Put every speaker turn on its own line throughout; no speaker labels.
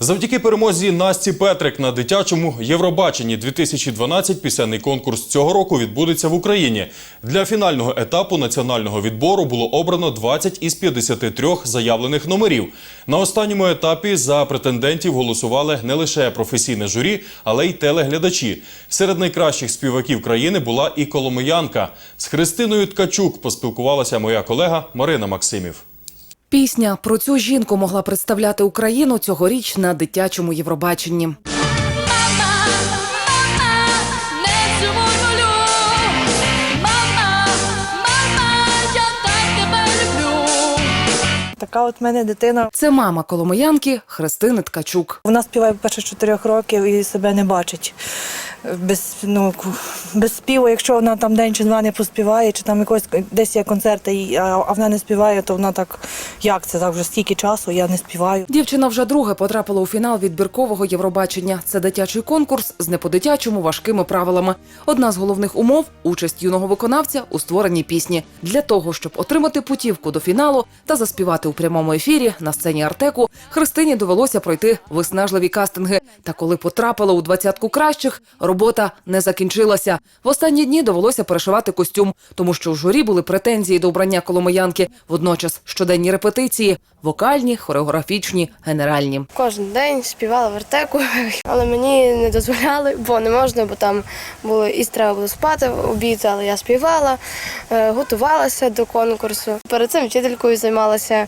Завдяки перемозі Насті Петрик на дитячому Євробаченні 2012 пісенний конкурс цього року відбудеться в Україні. Для фінального етапу національного відбору було обрано 20 із 53 заявлених номерів. На останньому етапі за претендентів голосували не лише професійне журі, але й телеглядачі. Серед найкращих співаків країни була і коломиянка. З Христиною Ткачук поспілкувалася моя колега Марина Максимів.
Пісня про цю жінку могла представляти Україну цьогоріч на дитячому Євробаченні.
Така от в мене дитина.
Це мама коломиянки Христини Ткачук.
Вона співає перше чотирьох років і себе не бачить. Без, ну, без співу, якщо вона там день чи два не поспіває, чи там якось десь є концерти, а вона не співає, то вона так, як це так вже стільки часу, я не співаю.
Дівчина вже друге потрапила у фінал відбіркового Євробачення. Це дитячий конкурс з не по-дитячому важкими правилами. Одна з головних умов участь юного виконавця у створенні пісні. Для того, щоб отримати путівку до фіналу та заспівати у прямому ефірі на сцені Артеку, Христині довелося пройти виснажливі кастинги. Та коли потрапила у двадцятку кращих, робота не закінчилася. В останні дні довелося перешивати костюм, тому що у журі були претензії до обрання коломиянки. Водночас щоденні репетиції вокальні, хореографічні, генеральні.
Кожен день співала в артеку, але мені не дозволяли, бо не можна, бо там було і треба було спати в обід, але я співала, е, готувалася до конкурсу. Перед цим вчителькою займалася.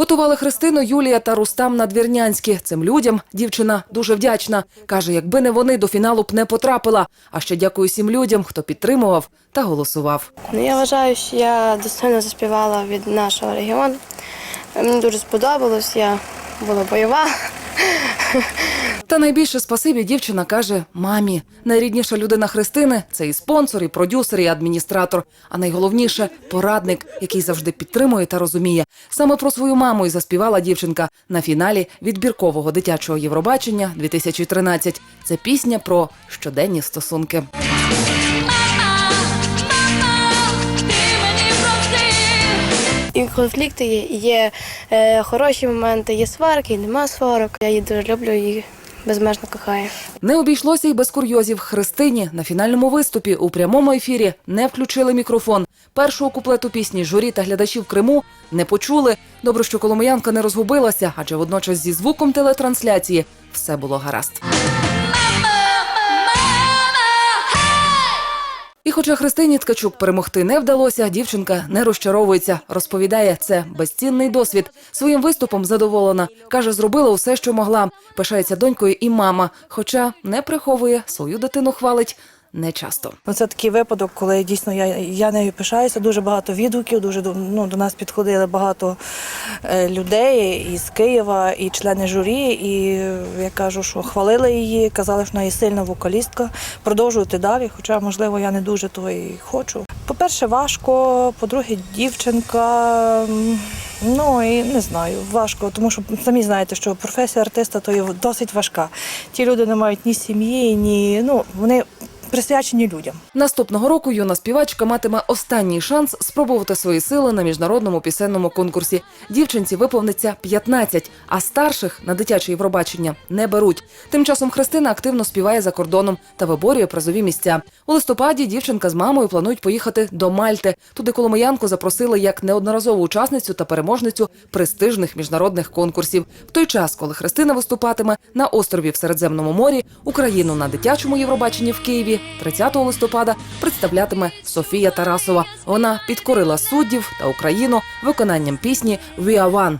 Готували Христину Юлія та Рустам Надвірнянські. Цим людям дівчина дуже вдячна. Каже, якби не вони до фіналу б не потрапила. А ще дякую всім людям, хто підтримував та голосував.
Ну, я вважаю, що я достойно заспівала від нашого регіону. Мені дуже сподобалось, я була бойова.
Та найбільше спасибі дівчина каже мамі. Найрідніша людина Христини це і спонсор, і продюсер, і адміністратор. А найголовніше порадник, який завжди підтримує та розуміє. Саме про свою маму і заспівала дівчинка на фіналі відбіркового дитячого Євробачення 2013. Це пісня про щоденні стосунки.
І конфлікти є, є е, хороші моменти, є сварки, і нема сварок. Я її дуже люблю і безмежно кохає.
Не обійшлося й без курйозів. Христині на фінальному виступі у прямому ефірі не включили мікрофон. Першого куплету пісні журі та глядачів Криму не почули. Добре, що коломиянка не розгубилася, адже водночас зі звуком телетрансляції все було гаразд. І хоча Христині Ткачук перемогти не вдалося, дівчинка не розчаровується. Розповідає, це безцінний досвід. Своїм виступом задоволена. Каже, зробила усе, що могла. Пишається донькою і мама, хоча не приховує, свою дитину хвалить не часто.
Це такий випадок, коли дійсно я, я нею пишаюся. Дуже багато відгуків, дуже ну, до нас підходили багато е, людей із Києва, і члени журі. І я кажу, що хвалили її, казали, що вона є сильна вокалістка. Продовжувати далі, хоча, можливо, я не дуже того і хочу. По-перше, важко, по-друге, дівчинка. Ну і не знаю, важко, тому що самі знаєте, що професія артиста то є досить важка. Ті люди не мають ні сім'ї, ні ну вони присвячені людям.
Наступного року юна співачка матиме останній шанс спробувати свої сили на міжнародному пісенному конкурсі. Дівчинці виповниться 15, а старших на дитяче Євробачення не беруть. Тим часом Христина активно співає за кордоном та виборює призові місця. У листопаді дівчинка з мамою планують поїхати до Мальти. Туди Коломиянку запросили як неодноразову учасницю та переможницю престижних міжнародних конкурсів. В той час, коли Христина виступатиме на острові в Середземному морі, Україну на дитячому Євробаченні в Києві 30 листопада представлятиме Софія Тарасова. Вона підкорила суддів та Україну виконанням пісні «We are one».